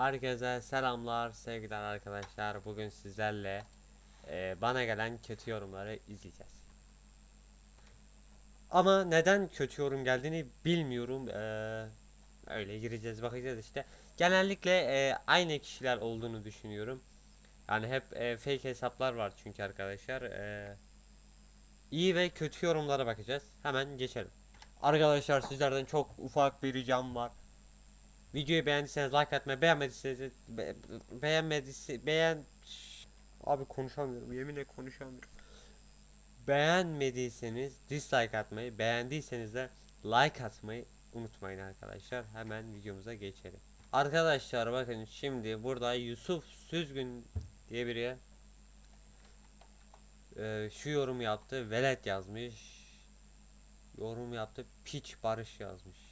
Herkese selamlar sevgiler arkadaşlar. Bugün sizlerle e, bana gelen kötü yorumları izleyeceğiz. Ama neden kötü yorum geldiğini bilmiyorum. E, öyle gireceğiz bakacağız işte. Genellikle e, aynı kişiler olduğunu düşünüyorum. Yani hep e, fake hesaplar var çünkü arkadaşlar. E, iyi ve kötü yorumlara bakacağız. Hemen geçelim. Arkadaşlar sizlerden çok ufak bir ricam var. Videoyu beğendiyseniz like atmayı, beğenmediyseniz be, beğenmediyse beğen abi konuşamıyorum. Yeminle konuşamıyorum. Beğenmediyseniz dislike atmayı, beğendiyseniz de like atmayı unutmayın arkadaşlar. Hemen videomuza geçelim. Arkadaşlar bakın şimdi burada Yusuf Süzgün diye biri e, şu yorum yaptı. Velet yazmış. Yorum yaptı. Piç Barış yazmış.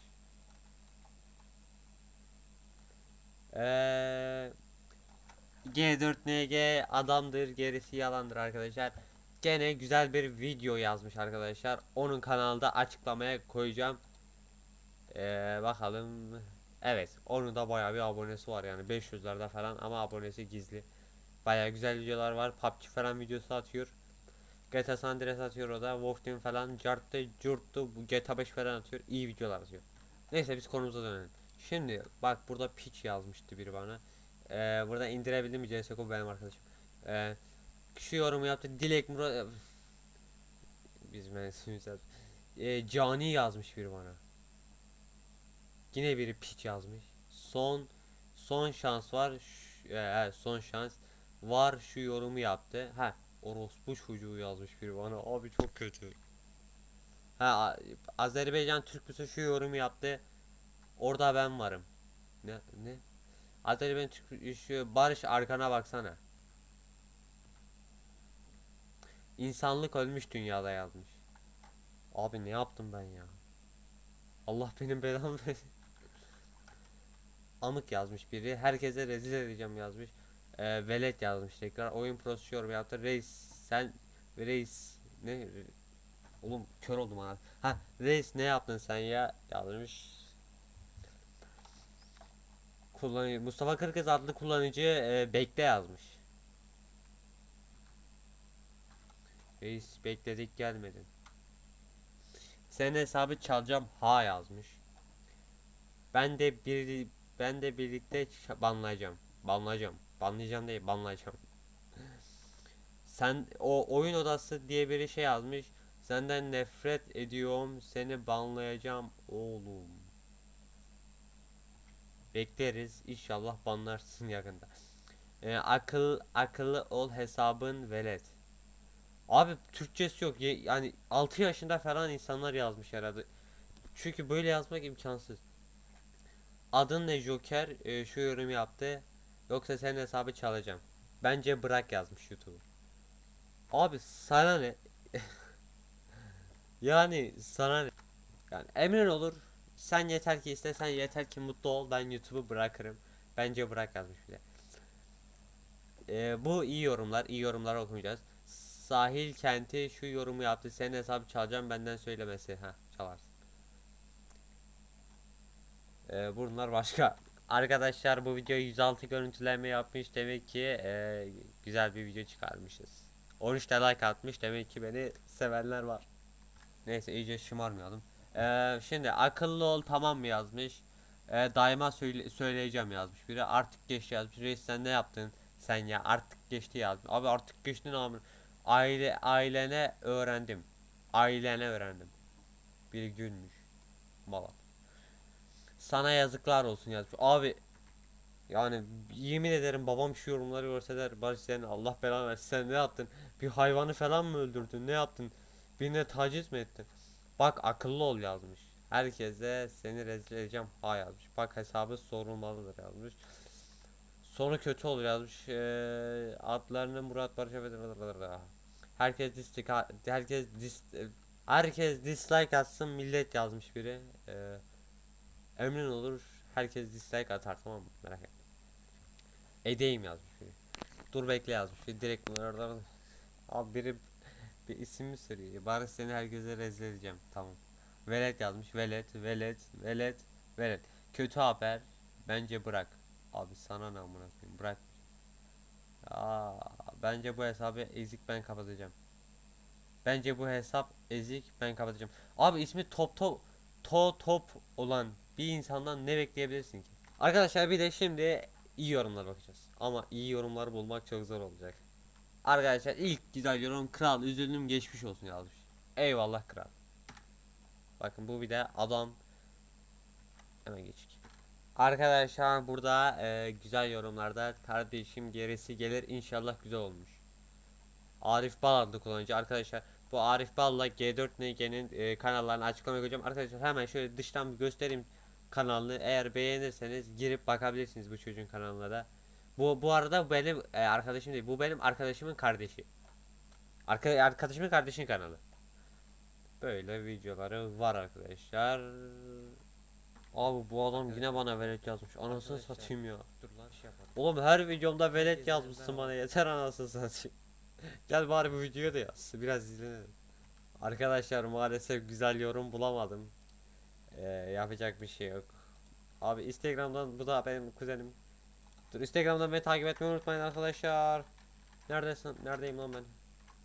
Eee G4NG adamdır gerisi yalandır arkadaşlar. Gene güzel bir video yazmış arkadaşlar. Onun kanalda açıklamaya koyacağım. Eee bakalım. Evet, onun da bayağı bir abonesi var yani 500'lerde falan ama abonesi gizli. Bayağı güzel videolar var. PUBG falan videosu atıyor. GTA San Andreas atıyor o da. Wolf falan carttı, curttu, bu GTA 5 falan atıyor. İyi videolar atıyor. Neyse biz konumuza dönelim. Şimdi bak burada pitch yazmıştı biri bana. Ee, burada indirebildim mi CSGO benim arkadaşım. Ee, şu yorumu yaptı. Dilek Murat biz mensubuyuz zaten. Ee, Cani yazmış biri bana. Yine biri pitch yazmış. Son son şans var. Ş- e, evet, son şans var şu yorumu yaptı. Ha orospu çocuğu yazmış biri bana. Abi çok kötü. Ha Azerbaycan Türkçüsü şu yorumu yaptı. Orada ben varım. Ne ne? Azerbaycan Türk şu Barış arkana baksana. İnsanlık ölmüş dünyada yazmış. Abi ne yaptım ben ya? Allah benim belamı versin. Amık yazmış biri. Herkese rezil edeceğim yazmış. Ee, velet yazmış tekrar. Oyun prosu yorum yaptı. Reis sen reis ne Oğlum kör oldum ana. Ha reis ne yaptın sen ya yazmış. Kullanıcı Mustafa Kırkız adlı kullanıcı e, bekle yazmış. Reis bekledik gelmedin. Senin hesabı çalacağım ha yazmış. Ben de bir ben de birlikte banlayacağım. Banlayacağım. Banlayacağım değil, banlayacağım. Sen o oyun odası diye biri şey yazmış. Senden nefret ediyorum. Seni banlayacağım oğlum. Bekleriz. İnşallah banlarsın yakında. Ee, akıl akıllı ol hesabın velet. Abi Türkçesi yok. Yani 6 yaşında falan insanlar yazmış herhalde. Çünkü böyle yazmak imkansız. Adın ne Joker? Ee, şu yorum yaptı. Yoksa senin hesabı çalacağım. Bence bırak yazmış YouTube. Abi sana ne? yani sana ne? Yani emin olur. Sen yeter ki iste, sen yeter ki mutlu ol. Ben YouTube'u bırakırım. Bence bırak yazmış bile. Ee, bu iyi yorumlar. iyi yorumlar okuyacağız. Sahil kenti şu yorumu yaptı. Senin hesabı çalacağım benden söylemesi. Ha çalarsın. Ee, bunlar başka. Arkadaşlar bu video 106 görüntüleme yapmış. Demek ki e, güzel bir video çıkarmışız. 13 de like atmış. Demek ki beni sevenler var. Neyse iyice şımarmayalım. Ee, şimdi akıllı ol tamam mı yazmış. Ee, daima söyle, söyleyeceğim yazmış biri. Artık geçti yazmış. Reis sen ne yaptın? Sen ya artık geçti yazmış. Abi artık geçti ne yapayım? Aile ailene öğrendim. Ailene öğrendim. Biri gülmüş. Malak. Sana yazıklar olsun yazmış. Abi yani yemin ederim babam şu yorumları görse der Barış sen Allah belanı versin sen ne yaptın? Bir hayvanı falan mı öldürdün? Ne yaptın? Birine taciz mi ettin? Bak akıllı ol yazmış. Herkese seni rezil edeceğim ha yazmış. Bak hesabı sorulmalıdır yazmış. Sonu kötü olur yazmış. Ee, adlarını Murat Barış Efendi- Herkes dislike herkes dis herkes dislike atsın millet yazmış biri. Ee, emin olur herkes dislike atar tamam mı? Merak etme. Edeyim yazmış biri. Dur bekle yazmış. biri. Direkt bunlardan Abi biri bir isim mi soruyor? Bari seni herkese rezil edeceğim. Tamam. Velet yazmış. Velet, velet, velet, velet. Kötü haber. Bence bırak. Abi sana ne amına koyayım bırak. Aa, bence bu hesabı ezik ben kapatacağım. Bence bu hesap ezik ben kapatacağım. Abi ismi top top to top olan bir insandan ne bekleyebilirsin ki? Arkadaşlar bir de şimdi iyi yorumlar bakacağız. Ama iyi yorumları bulmak çok zor olacak. Arkadaşlar ilk güzel yorum kral üzüldüm geçmiş olsun yazmış. Eyvallah kral. Bakın bu bir de adam hemen geçik. Arkadaşlar burada e, güzel yorumlarda kardeşim gerisi gelir inşallah güzel olmuş. Arif Bal adlı kullanıcı arkadaşlar bu Arif Bal'la G4 NG'nin e, kanallarını açıklamaya koyacağım arkadaşlar hemen şöyle dıştan göstereyim kanalını eğer beğenirseniz girip bakabilirsiniz bu çocuğun kanalına da. Bu bu arada benim e, arkadaşım değil bu benim arkadaşımın kardeşi. Arka, arkadaşımın kardeşinin kanalı. Böyle videoları var arkadaşlar. Abi bu adam yine bana velet yazmış. Anasını Arkadaşlar. satayım ya. Dur lan şey yapalım. Oğlum her videomda velet yazmışsın bana yeter anasını satayım. Gel bari bu videoyu da yaz. Biraz izlenelim. Arkadaşlar maalesef güzel yorum bulamadım. Ee, yapacak bir şey yok. Abi Instagram'dan bu da benim kuzenim. Dur Instagram'dan beni takip etmeyi unutmayın arkadaşlar. Neredesin? Neredeyim lan ben?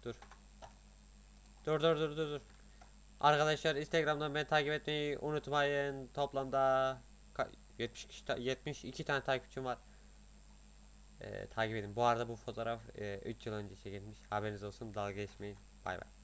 Dur. Dur dur dur dur dur. Arkadaşlar Instagram'dan beni takip etmeyi unutmayın. Toplamda ka- 70 kişi ta- 72 tane takipçim var. Ee, takip edin. Bu arada bu fotoğraf 3 yıl önce çekilmiş. Haberiniz olsun. Dalga geçmeyin. Bay bay.